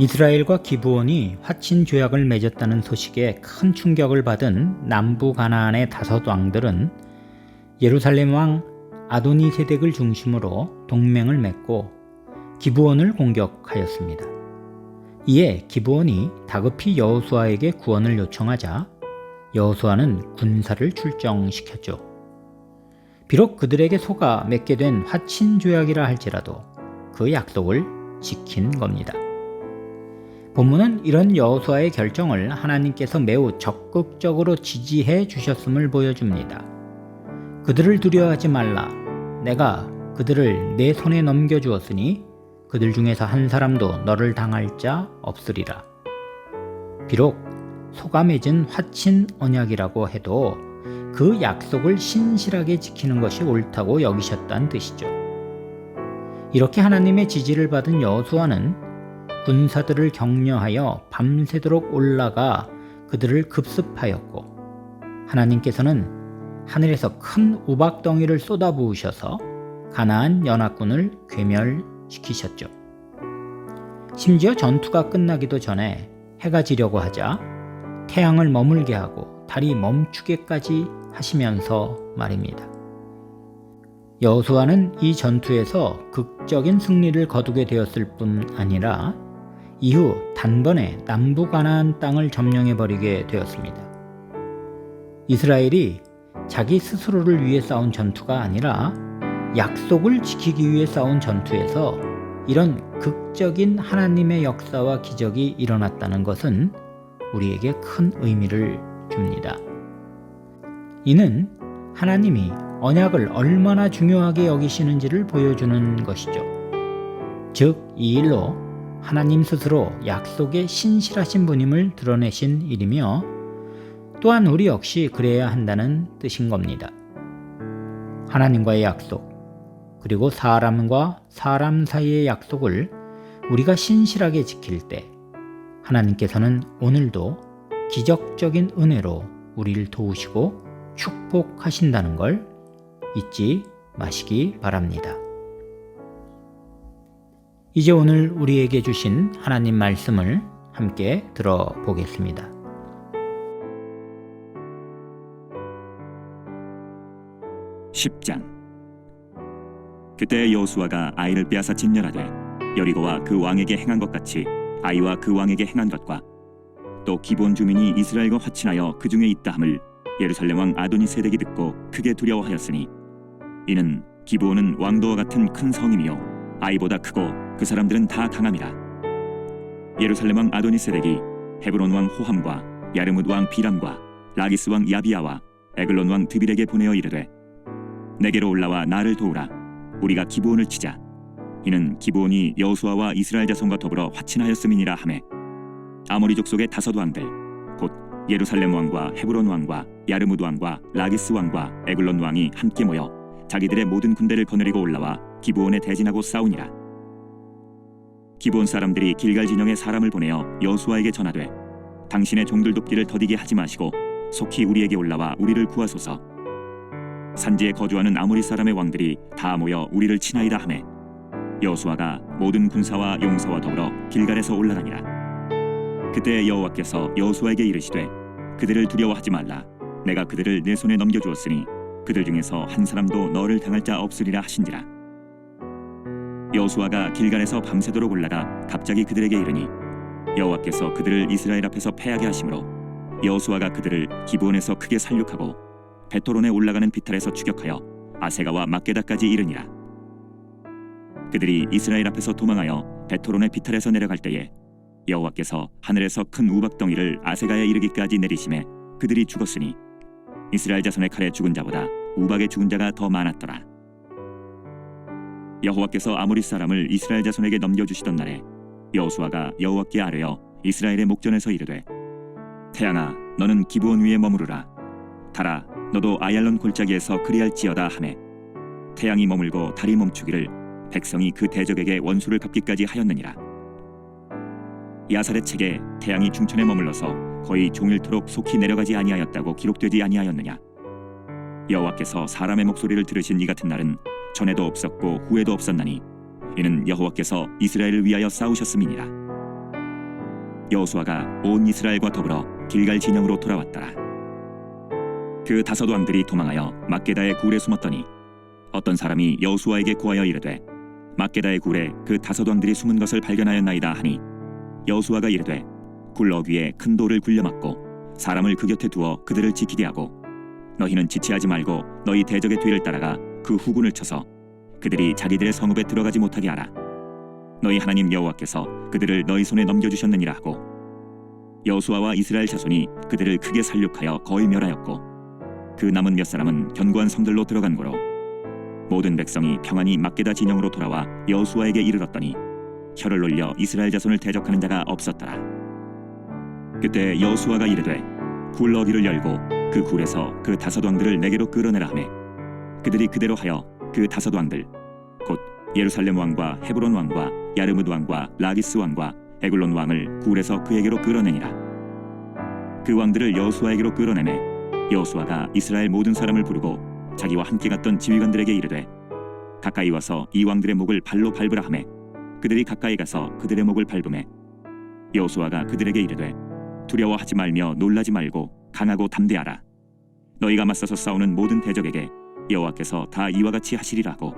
이스라엘과 기브온이 화친 조약을 맺었다는 소식에 큰 충격을 받은 남부 가나안의 다섯 왕들은 예루살렘 왕 아도니 세덱을 중심으로 동맹을 맺고 기브온을 공격하였습니다. 이에 기브온이 다급히 여호수아에게 구원을 요청하자 여호수아는 군사를 출정시켰죠. 비록 그들에게 속아 맺게 된 화친 조약이라 할지라도 그 약속을 지킨 겁니다. 본문은 이런 여호수아의 결정을 하나님께서 매우 적극적으로 지지해 주셨음을 보여줍니다. 그들을 두려워하지 말라. 내가 그들을 내 손에 넘겨 주었으니 그들 중에서 한 사람도 너를 당할 자 없으리라. 비록 맺은 화친 언약이라고 해도 그 약속을 신실하게 지키는 것이 옳다고 여기셨다는 뜻이죠. 이렇게 하나님의 지지를 받은 여호수아는 군사들을 격려하여 밤새도록 올라가 그들을 급습하였고 하나님께서는 하늘에서 큰 우박덩이를 쏟아부으셔서 가나안 연합군을 괴멸시키셨죠. 심지어 전투가 끝나기도 전에 해가 지려고 하자 태양을 머물게 하고 달이 멈추게까지 하시면서 말입니다. 여호수아는 이 전투에서 극적인 승리를 거두게 되었을 뿐 아니라 이후 단번에 남부 가나안 땅을 점령해 버리게 되었습니다. 이스라엘이 자기 스스로를 위해 싸운 전투가 아니라 약속을 지키기 위해 싸운 전투에서 이런 극적인 하나님의 역사와 기적이 일어났다는 것은 우리에게 큰 의미를 줍니다. 이는 하나님이 언약을 얼마나 중요하게 여기시는지를 보여주는 것이죠. 즉, 이 일로 하나님 스스로 약속에 신실하신 분임을 드러내신 일이며 또한 우리 역시 그래야 한다는 뜻인 겁니다. 하나님과의 약속, 그리고 사람과 사람 사이의 약속을 우리가 신실하게 지킬 때 하나님께서는 오늘도 기적적인 은혜로 우리를 도우시고 축복하신다는 걸 잊지 마시기 바랍니다. 이제 오늘 우리에게 주신 하나님 말씀을 함께 들어보겠습니다. 10장 그때 여호수아가 아이를 빼앗아 진멸하되 여리고와 그 왕에게 행한 것 같이 아이와 그 왕에게 행한 것과 또 기본 주민이 이스라엘과 화친하여 그 중에 있다함을 예루살렘 왕 아도니 세덱이 듣고 크게 두려워하였으니 이는 기브온은 왕도와 같은 큰 성임이요 아이보다 크고 그 사람들은 다 강함이라. 예루살렘 왕 아도니 세덱이 헤브론 왕 호함과 야르뭇 왕 비람과 라기스 왕 야비야와 에글론 왕 드빌에게 보내어 이르되 내게로 올라와 나를 도우라. 우리가 기브온을 치자. 이는 기브온이 여호수아와 이스라엘 자손과 더불어 화친하였음이니라 하매. 아모리 족속의 다섯 왕들 곧 예루살렘 왕과 헤브론 왕과 야르무드 왕과 라기스 왕과 에글론 왕이 함께 모여 자기들의 모든 군대를 거느리고 올라와 기브온에 대진하고 싸우니라. 기브온 사람들이 길갈 진영에 사람을 보내어 여호수아에게 전하되 당신의 종들 돕기를 더디게 하지 마시고 속히 우리에게 올라와 우리를 구하소서. 산지에 거주하는 아모리 사람의 왕들이 다 모여 우리를 치나이다 하매 여호수아가 모든 군사와 용사와 더불어 길갈에서 올라가니라. 그때 여호와께서 여호수아에게 이르시되 그들을 두려워하지 말라. 내가 그들을 내 손에 넘겨 주었으니 그들 중에서 한 사람도 너를 당할 자 없으리라 하신지라 여호수아가 길갈에서 밤새도록 올라가 갑자기 그들에게 이르니 여호와께서 그들을 이스라엘 앞에서 패하게 하심으로 여호수아가 그들을 기브온에서 크게 살육하고 베토론에 올라가는 비탈에서 추격하여 아세가와 막게다까지 이르니라. 그들이 이스라엘 앞에서 도망하여 베토론의 비탈에서 내려갈 때에 여호와께서 하늘에서 큰 우박덩이를 아세가에 이르기까지 내리심에 그들이 죽었으니 이스라엘 자손의 칼에 죽은 자보다 우박에 죽은 자가 더 많았더라. 여호와께서 아모리 사람을 이스라엘 자손에게 넘겨주시던 날에 여호수아가 여호와께 아뢰어 이스라엘의 목전에서 이르되 태양아 너는 기브온 위에 머무르라. 달아 너도 아얄론 골짜기에서 그리할지어다 하매 태양이 머물고 달이 멈추기를 백성이 그 대적에게 원수를 갚기까지 하였느니라. 야살의 책에 태양이 중천에 머물러서 거의 종일토록 속히 내려가지 아니하였다고 기록되지 아니하였느냐? 여호와께서 사람의 목소리를 들으신 이 같은 날은 전에도 없었고 후에도 없었나니 이는 여호와께서 이스라엘을 위하여 싸우셨음이니라. 여호수아가 온 이스라엘과 더불어 길갈 진영으로 돌아왔더라. 그 다섯 왕들이 도망하여 막게다의 굴에 숨었더니 어떤 사람이 여호수아에게 구하여 이르되 막게다의 굴에 그 다섯 왕들이 숨은 것을 발견하였나이다 하니. 여호수아가 이르되 굴 어귀에 큰 돌을 굴려막고 사람을 그 곁에 두어 그들을 지키게 하고 너희는 지체하지 말고 너희 대적의 뒤를 따라가 그 후군을 쳐서 그들이 자기들의 성읍에 들어가지 못하게 하라. 너희 하나님 여호와께서 그들을 너희 손에 넘겨주셨느니라 하고 여호수아와 이스라엘 자손이 그들을 크게 살육하여 거의 멸하였고 그 남은 몇 사람은 견고한 성들로 들어간 고로 모든 백성이 평안히 막게다 진영으로 돌아와 여호수아에게 이르렀더니 혀를 놀려 이스라엘 자손을 대적하는 자가 없었더라 그때 여호수아가 이르되 굴 어기를 열고 그 굴에서 그 다섯 왕들을 내게로 끌어내라 하매. 그들이 그대로 하여 그 다섯 왕들 곧 예루살렘 왕과 헤브론 왕과 야르무드 왕과 라기스 왕과 에글론 왕을 굴에서 그에게로 끌어내니라. 그 왕들을 여호수아에게로 끌어내매 여호수아가 이스라엘 모든 사람을 부르고 자기와 함께 갔던 지휘관들에게 이르되 가까이 와서 이 왕들의 목을 발로 밟으라 하매. 그들이 가까이 가서 그들의 목을 밟음에 여호수아가 그들에게 이르되 두려워하지 말며 놀라지 말고 강하고 담대하라. 너희가 맞서서 싸우는 모든 대적에게 여호와께서 다 이와 같이 하시리라 하고.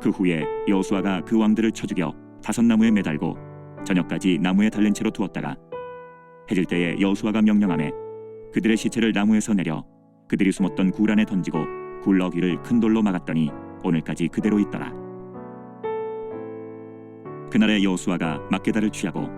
그 후에 여호수아가 그 왕들을 쳐 죽여 다섯 나무에 매달고 저녁까지 나무에 달린 채로 두었다가 해질 때에 여호수아가 명령하매 그들의 시체를 나무에서 내려 그들이 숨었던 굴 안에 던지고 굴 어귀를 큰 돌로 막았더니 오늘까지 그대로 있더라. 그날에 여호수아가 막게다를 취하고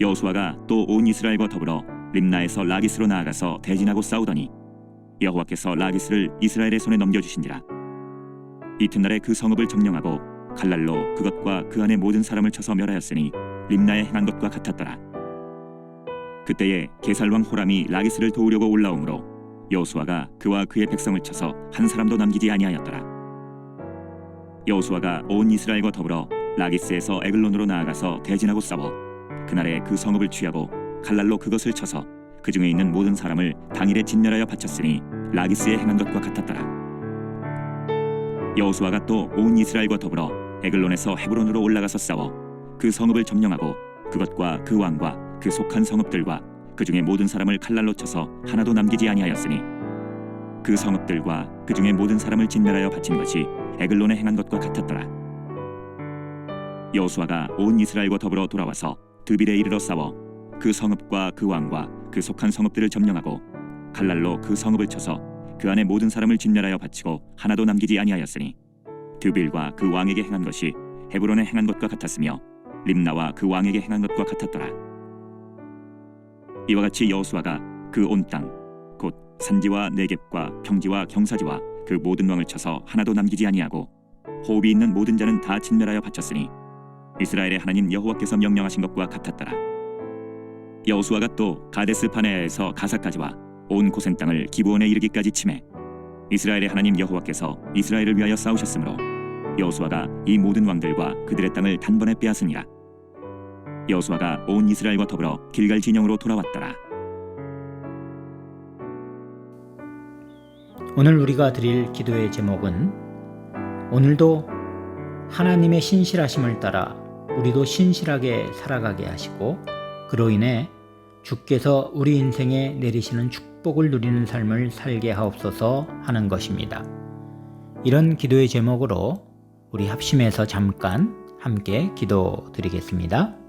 여호수아가 또 온 이스라엘과 더불어 림나에서 라기스로 나아가서 대진하고 싸우더니 여호와께서 라기스를 이스라엘의 손에 넘겨주신지라. 이튿날에 그 성읍을 점령하고 칼날로 그것과 그 안에 모든 사람을 쳐서 멸하였으니 림나에 행한 것과 같았더라. 그때에 게살왕 호람이 라기스를 도우려고 올라오므로 여호수아가 그와 그의 백성을 쳐서 한 사람도 남기지 아니하였더라. 여호수아가 온 이스라엘과 더불어 라기스에서 에글론으로 나아가서 대진하고 싸워 그날에 그 성읍을 취하고 칼날로 그것을 쳐서 그 중에 있는 모든 사람을 당일에 진멸하여 바쳤으니 라기스에 행한 것과 같았더라. 여호수아가 또 온 이스라엘과 더불어 에글론에서 헤브론으로 올라가서 싸워 그 성읍을 점령하고 그것과 그 왕과 그 속한 성읍들과 그 중에 모든 사람을 칼날로 쳐서 하나도 남기지 아니하였으니 그 성읍들과 그 중에 모든 사람을 진멸하여 바친 것이 에글론에 행한 것과 같았더라. 여호수아가 온 이스라엘과 더불어 돌아와서 드빌에 이르러 싸워 그 성읍과 그 왕과 그 속한 성읍들을 점령하고 칼날로 그 성읍을 쳐서 그 안에 모든 사람을 진멸하여 바치고 하나도 남기지 아니하였으니 드빌과 그 왕에게 행한 것이 헤브론에 행한 것과 같았으며 림나와 그 왕에게 행한 것과 같았더라. 이와 같이 여호수아가 그 온 땅 곧 산지와 내겝과 평지와 경사지와 그 모든 왕을 쳐서 하나도 남기지 아니하고 호흡이 있는 모든 자는 다 진멸하여 바쳤으니 이스라엘의 하나님 여호와께서 명령하신 것과 같았더라. 여호수아가 또 가데스 파네아에서 가사까지와 온 고센 땅을 기브온에 이르기까지 치매 이스라엘의 하나님 여호와께서 이스라엘을 위하여 싸우셨으므로 여호수아가 이 모든 왕들과 그들의 땅을 단번에 빼앗으니라. 여호수아가 온 이스라엘과 더불어 길갈 진영으로 돌아왔더라. 오늘 우리가 드릴 기도의 제목은 오늘도 하나님의 신실하심을 따라 우리도 신실하게 살아가게 하시고 그로 인해 주께서 우리 인생에 내리시는 축복을 누리는 삶을 살게 하옵소서 하는 것입니다. 이런 기도의 제목으로 우리 합심해서 잠깐 함께 기도 드리겠습니다.